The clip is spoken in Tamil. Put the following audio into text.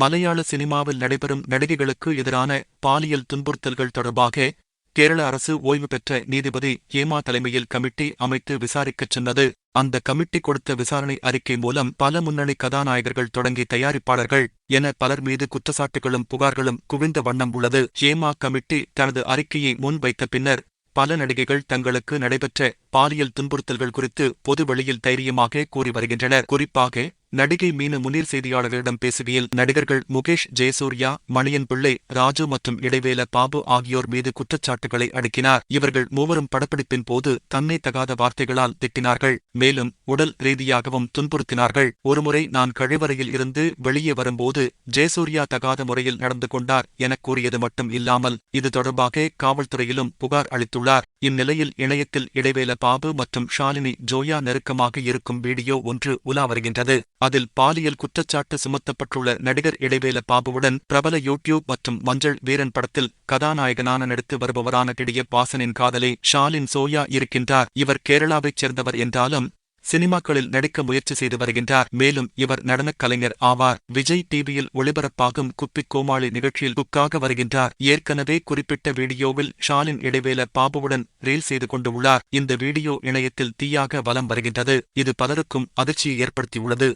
மலையாள சினிமாவில் நடைபெறும் நடிகைகளுக்கு எதிரான பாலியல் துன்புறுத்தல்கள் தொடர்பாக கேரள அரசு ஓய்வு பெற்ற நீதிபதி ஏமா தலைமையில் கமிட்டி அமைத்து விசாரிக்கச் சென்றது அந்த கமிட்டி கொடுத்த விசாரணை அறிக்கை மூலம் பல முன்னணி கதாநாயகர்கள் தொடங்கி தயாரிப்பாளர்கள் என பலர் மீது குற்றச்சாட்டுகளும் புகார்களும் குவிந்த வண்ணம் உள்ளது. ஏமா கமிட்டி தனது அறிக்கையை முன்வைத்த பின்னர் பல நடிகைகள் தங்களுக்கு நடைபெற்ற பாலியல் துன்புறுத்தல்கள் குறித்து பொது வெளியில் தைரியமாக கூறி வருகின்றனர். குறிப்பாக நடிகை மீனு முனீர் செய்தியாளர்களிடம் பேசுகையில் நடிகர்கள் முகேஷ் ஜெயசூர்யா மணியன் பிள்ளை ராஜு மற்றும் இடைவேல பாபு ஆகியோர் மீது குற்றச்சாட்டுகளை அடுக்கினார். இவர்கள் மூவரும் படப்பிடிப்பின் போது தன்னை தகாத வார்த்தைகளால் திட்டினார்கள். மேலும் உடல் ரீதியாகவும் துன்புறுத்தினார்கள். ஒருமுறை நான் கழிவறையில் இருந்து வெளியே வரும்போது ஜெயசூர்யா தகாத முறையில் நடந்து கொண்டார் என கூறியது மட்டும் இல்லாமல் இது தொடர்பாக காவல்துறையிலும் புகார் அளித்துள்ளார். இந்நிலையில் இணையத்தில் இடைவேல பாபு மற்றும் ஷாலினி ஜோயா நெருக்கமாக இருக்கும் வீடியோ ஒன்று உலா வருகின்றது. அதில் பாலியல் குற்றச்சாட்டு சுமத்தப்பட்டுள்ள நடிகர் இடைவேல பாபுவுடன் பிரபல யூடியூப் மற்றும் மஞ்சள் வீரன் படத்தில் கதாநாயகனான நடித்து வருபவரான டிடிய வாசனின் காதலி ஷாலின் சோயா இருக்கின்றார். இவர் கேரளாவைச் சேர்ந்தவர் என்றாலும் சினிமாக்களில் நடிக்க முயற்சி செய்து வருகின்றார். மேலும் இவர் நடனக் கலைஞர் ஆவார். விஜய் டிவியில் ஒளிபரப்பாகும் குப்பிக் கோமாளி நிகழ்ச்சியில் குக்காக வருகின்றார். ஏற்கனவே குறிப்பிட்ட வீடியோவில் ஷாலின் இடைவேள பாபுவுடன் ரீல் செய்து கொண்டுள்ளார். இந்த வீடியோ இணையத்தில் தீயாக வலம் வருகின்றது. இது பலருக்கும் அதிர்ச்சியை ஏற்படுத்தியுள்ளது.